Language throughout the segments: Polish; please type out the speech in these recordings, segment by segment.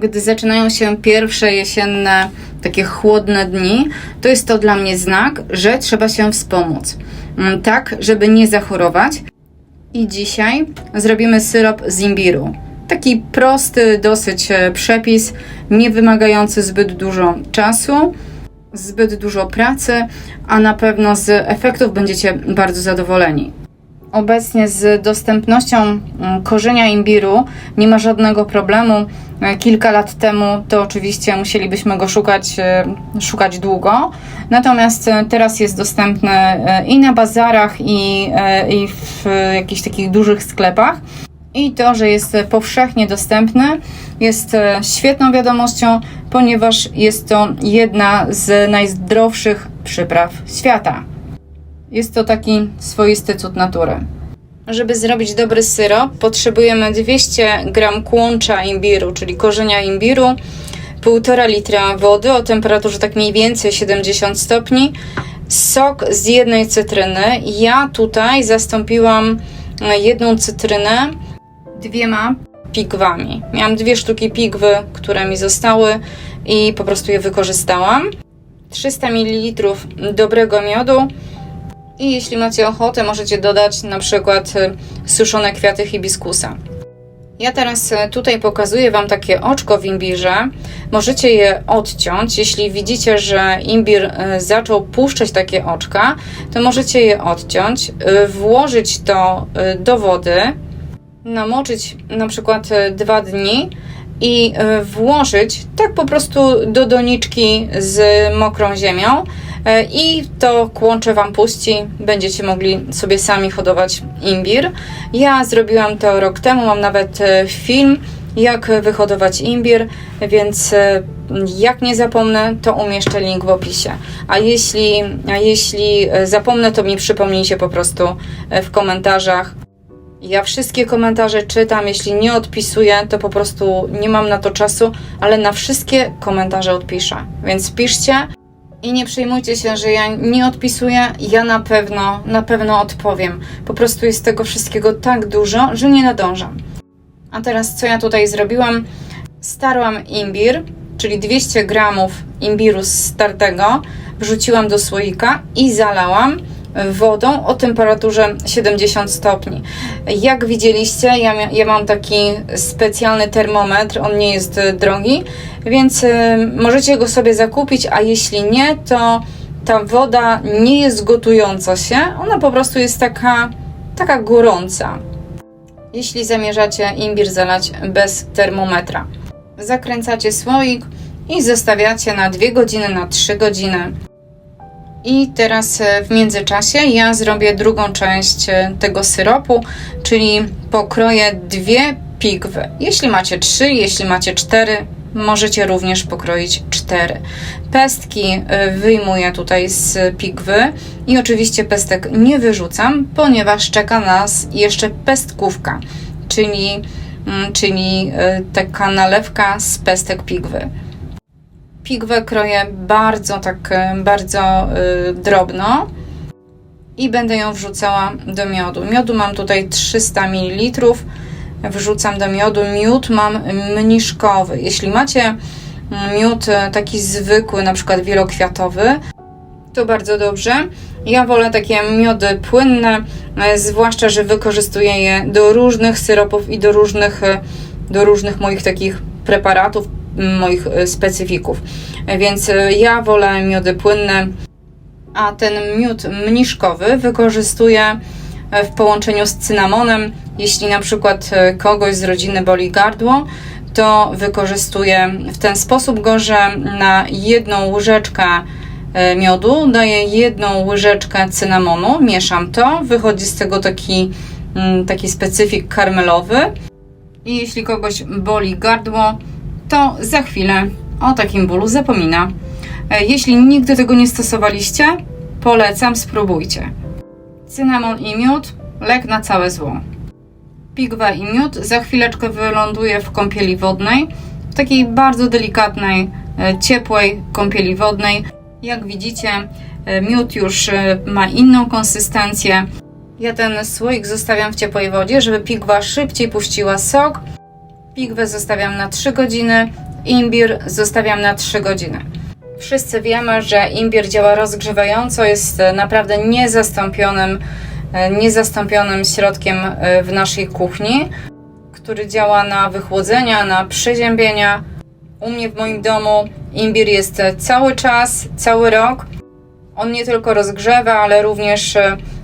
Gdy zaczynają się pierwsze jesienne, takie chłodne dni, to jest to dla mnie znak, że trzeba się wspomóc. Mm, Tak, żeby nie zachorować. I dzisiaj zrobimy syrop z imbiru. Taki prosty dosyć e, przepis, nie wymagający zbyt dużo czasu, zbyt dużo pracy, a na pewno z efektów będziecie bardzo zadowoleni. Obecnie z dostępnością mm, korzenia imbiru nie ma żadnego problemu. E, Kilka lat temu to oczywiście musielibyśmy go szukać, e, szukać długo. Natomiast e, teraz jest dostępny i na bazarach, i, i w jakichś takich dużych sklepach. I to, że jest powszechnie dostępny, jest świetną wiadomością, ponieważ jest to jedna z najzdrowszych przypraw świata. Jest to taki swoisty cud natury. Żeby zrobić dobry syrop, potrzebujemy 200 g kłącza imbiru, czyli korzenia imbiru, 1,5 litra wody o temperaturze tak mniej więcej 70 stopni, sok z jednej cytryny. Ja tutaj zastąpiłam e, jedną cytrynę dwiema pigwami. Miałam dwie sztuki pigwy, które mi zostały i po prostu je wykorzystałam. 300 ml dobrego miodu, i jeśli macie ochotę, możecie dodać na przykład y, suszone kwiaty hibiskusa. Ja teraz y, tutaj pokazuję Wam takie oczko w imbirze. Możecie je odciąć. Jeśli widzicie, że imbir y, zaczął puszczać takie oczka, to możecie je odciąć, włożyć to do wody, namoczyć na przykład dwa dni i włożyć tak po prostu do doniczki z mokrą ziemią i to kłącze Wam puści. Będziecie mogli sobie sami hodować imbir. Ja zrobiłam to rok temu, mam nawet e, film, jak wyhodować imbir, więc e, jak nie zapomnę, to umieszczę link w opisie. A jeśli, a jeśli e, zapomnę, to mi przypomnijcie po prostu e, w komentarzach. Ja wszystkie komentarze czytam, jeśli nie odpisuję, to po prostu nie mam na to czasu, ale na wszystkie komentarze odpiszę. Więc piszcie, i nie przejmujcie się, że ja nie odpisuję, ja na pewno, na pewno odpowiem. Po prostu jest tego wszystkiego tak dużo, że nie nadążam. A teraz co ja tutaj zrobiłam? Starłam imbir, czyli 200 gramów imbiru startego, wrzuciłam do słoika i zalałam wodą o temperaturze 70 stopni. Jak widzieliście, ja, ja mam taki specjalny termometr, on nie jest e, drogi, więc e, możecie go sobie zakupić, a jeśli nie, to ta woda nie jest gotująca się, ona po prostu jest taka, taka gorąca. Jeśli zamierzacie imbir zalać bez termometra, zakręcacie słoik i zostawiacie na 2 godziny, na 3 godziny. I teraz e, w międzyczasie ja zrobię drugą część e, tego syropu, czyli pokroję dwie pigwy. Jeśli macie trzy, jeśli macie cztery, możecie również pokroić cztery. Pestki e, wyjmuję tutaj z pigwy i oczywiście pestek nie wyrzucam, ponieważ czeka nas jeszcze pestkówka, czyli, mm, czyli taka nalewka z pestek pigwy. Pigwę kroję bardzo tak, e, bardzo y, drobno i będę ją wrzucała do miodu. Miodu mam tutaj 300 ml. Wrzucam do miodu. Miód mam mniszkowy. Jeśli macie miód e, taki zwykły, na przykład wielokwiatowy, to bardzo dobrze. Ja wolę takie miody płynne, e, zwłaszcza, że wykorzystuję je do różnych syropów i do różnych, e, do różnych moich takich preparatów, moich e, specyfików. Więc e, ja wolę miody płynne, a ten miód mniszkowy wykorzystuję e, w połączeniu z cynamonem. Jeśli na przykład kogoś z rodziny boli gardło, to wykorzystuję w ten sposób go, że na jedną łyżeczkę miodu daję jedną łyżeczkę cynamonu, mieszam to, wychodzi z tego taki, mm, taki specyfik karmelowy. I jeśli kogoś boli gardło, to za chwilę o takim bólu zapomina. E, Jeśli nigdy tego nie stosowaliście, polecam, spróbujcie. Cynamon i miód, lek na całe zło. Pigwa i miód za chwileczkę wyląduje w kąpieli wodnej, w takiej bardzo delikatnej, e, ciepłej kąpieli wodnej. Jak widzicie, e, miód już ma inną konsystencję. Ja ten słoik zostawiam w ciepłej wodzie, żeby pigwa szybciej puściła sok. Pigwę zostawiam na 3 godziny, imbir zostawiam na 3 godziny. Wszyscy wiemy, że imbir działa rozgrzewająco, jest e, naprawdę niezastąpionym, e, niezastąpionym środkiem e, w naszej kuchni, który działa na wychłodzenia, na przeziębienia. U mnie w moim domu imbir jest cały czas, cały rok. On nie tylko rozgrzewa, ale również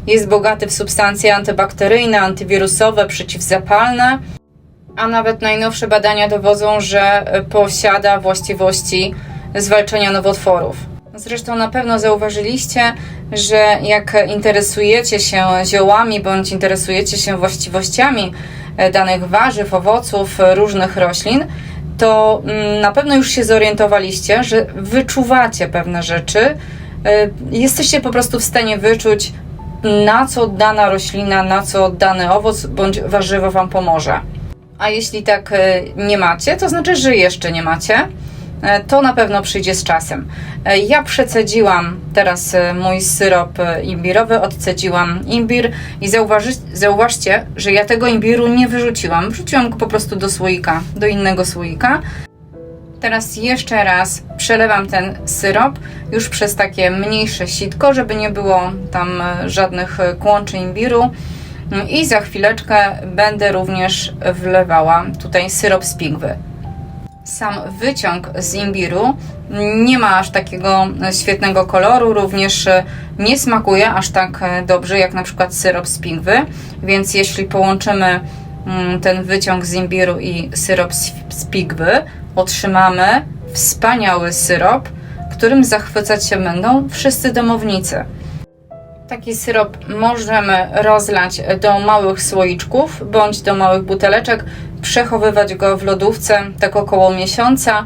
jest bogaty w substancje antybakteryjne, antywirusowe, przeciwzapalne. A nawet najnowsze badania dowodzą, że e, posiada właściwości zwalczania nowotworów. Zresztą na pewno zauważyliście, że jak interesujecie się ziołami bądź interesujecie się właściwościami e, danych warzyw, owoców, e, różnych roślin, to mm, na pewno już się zorientowaliście, że wyczuwacie pewne rzeczy. Jesteście po prostu w stanie wyczuć, na co dana roślina, na co dany owoc bądź warzywo Wam pomoże. A jeśli tak e, nie macie, to znaczy, że jeszcze nie macie. E, To na pewno przyjdzie z czasem. E, Ja przecedziłam teraz mój syrop imbirowy, odcedziłam imbir i zauważy, zauważcie, że ja tego imbiru nie wyrzuciłam. Wrzuciłam go po prostu do słoika, do innego słoika. Teraz jeszcze raz przelewam ten syrop już przez takie mniejsze sitko, żeby nie było tam żadnych kłączy imbiru. Mm, I za chwileczkę będę również wlewała tutaj syrop z pigwy. Sam wyciąg z imbiru nie ma aż takiego świetnego koloru, również nie smakuje aż tak dobrze jak na przykład syrop z pigwy, więc jeśli połączymy mm, ten wyciąg z imbiru i syrop z pigwy, otrzymamy wspaniały syrop, którym zachwycać się będą wszyscy domownicy. Taki syrop możemy rozlać do małych słoiczków bądź do małych buteleczek, przechowywać go w lodówce tak około miesiąca.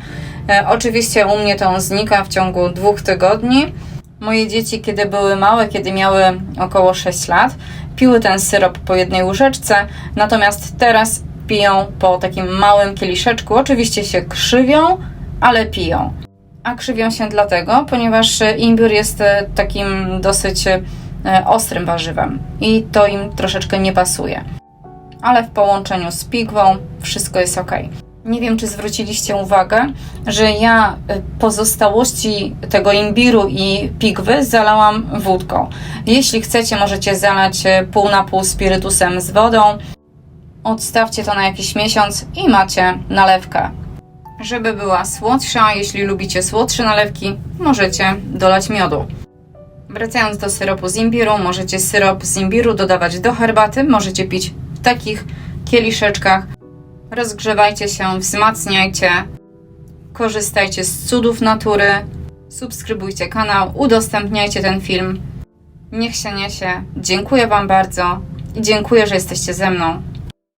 E, oczywiście u mnie to on znika w ciągu dwóch tygodni. Moje dzieci, kiedy były małe, kiedy miały około 6 lat, piły ten syrop po jednej łyżeczce, natomiast teraz piją po takim małym kieliszeczku. Oczywiście się krzywią, ale piją. A krzywią się dlatego, ponieważ imbir jest e, takim dosyć e, ostrym warzywem i to im troszeczkę nie pasuje. Ale w połączeniu z pigwą wszystko jest ok. Nie wiem, czy zwróciliście uwagę, że ja e, pozostałości tego imbiru i pigwy zalałam wódką. Jeśli chcecie, możecie zalać e, pół na pół spirytusem z wodą. Odstawcie to na jakiś miesiąc i macie nalewkę. Żeby była słodsza, jeśli lubicie słodsze nalewki, możecie dolać miodu. Wracając do syropu z imbiru, możecie syrop z imbiru dodawać do herbaty, możecie pić w takich kieliszeczkach. Rozgrzewajcie się, wzmacniajcie, korzystajcie z cudów natury, subskrybujcie kanał, udostępniajcie ten film. Niech się niesie. Dziękuję Wam bardzo i dziękuję, że jesteście ze mną.